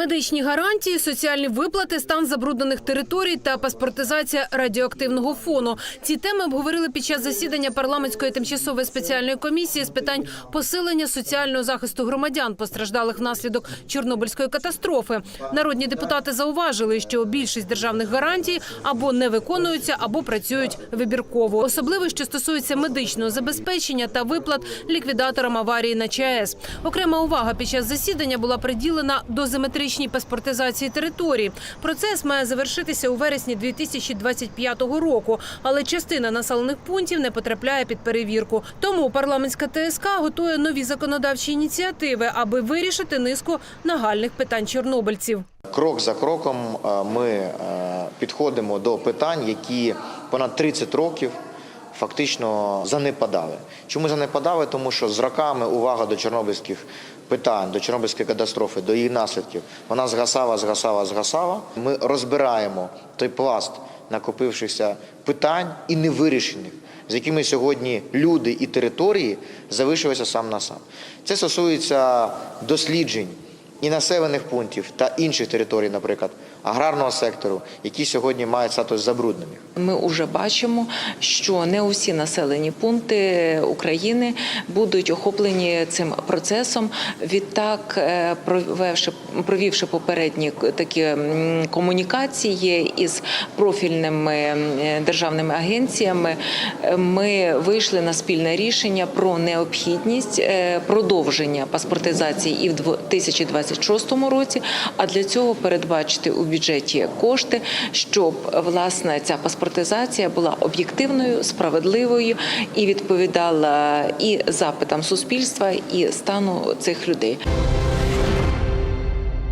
Медичні гарантії, соціальні виплати, стан забруднених територій та паспортизація радіоактивного фону. Ці теми обговорили під час засідання парламентської тимчасової спеціальної комісії з питань посилення соціального захисту громадян, постраждалих внаслідок Чорнобильської катастрофи. Народні депутати зауважили, що більшість державних гарантій або не виконуються, або працюють вибірково. Особливо що стосується медичного забезпечення та виплат ліквідаторам аварії на ЧАЕС. Окрема увага під час засідання була приділена дозиметричній паспортизації території. Процес має завершитися у вересні 2025 року, але частина населених пунктів не потрапляє під перевірку. Тому парламентська ТСК готує нові законодавчі ініціативи, аби вирішити низку нагальних питань чорнобильців. Крок за кроком е, ми е, підходимо до питань, які понад 30 років фактично занепадали. Чому занепадали? Тому що з роками увага до чорнобильських питань, до чорнобильської катастрофи, до її наслідків, вона згасала, згасала, згасала. Ми розбираємо той пласт накопившихся питань і невирішених, з якими сьогодні люди і території залишилися сам на сам. Це стосується досліджень і населених пунктів та інших територій, наприклад, аграрного сектору, які сьогодні мають статус забруднених. Ми вже бачимо, що не усі населені пункти України будуть охоплені цим процесом. Відтак, е, провівши, провівши попередні такі комунікації із профільними державними агенціями, е, ми вийшли на спільне рішення про необхідність е, продовження паспортизації і в 2026 році. А для цього передбачити у бюджеті кошти, щоб власне ця паспортизація була об'єктивною, справедливою і відповідала і запитам суспільства, і стану цих людей.